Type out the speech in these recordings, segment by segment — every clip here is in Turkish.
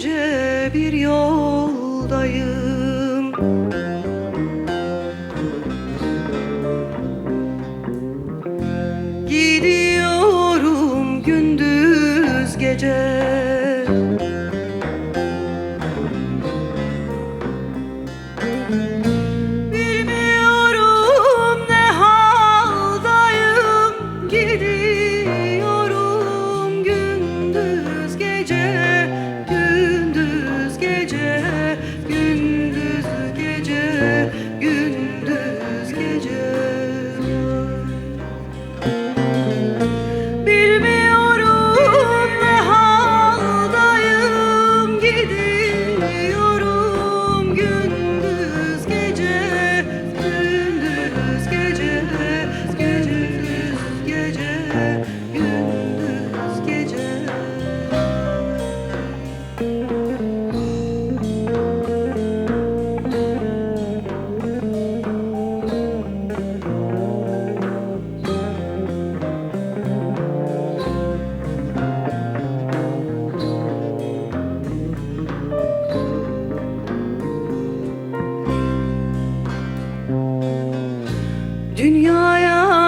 ince bir yoldayım. Gidiyorum gündüz gece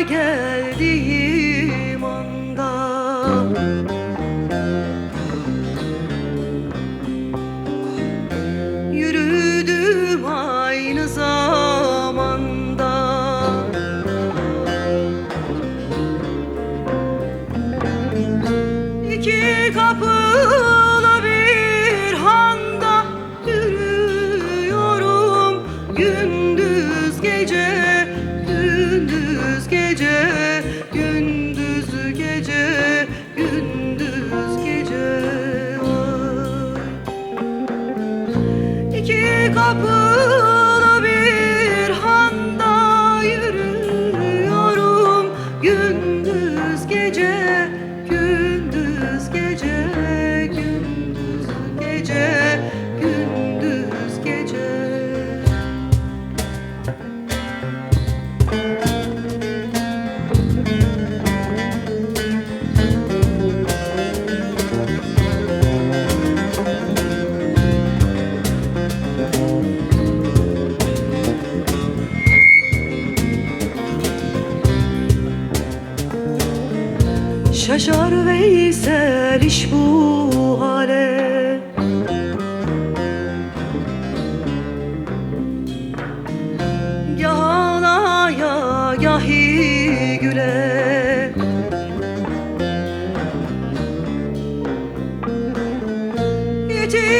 geldiğim anda trouble. Şaşar Veysel iş bu hale. Gah ağlaya gahi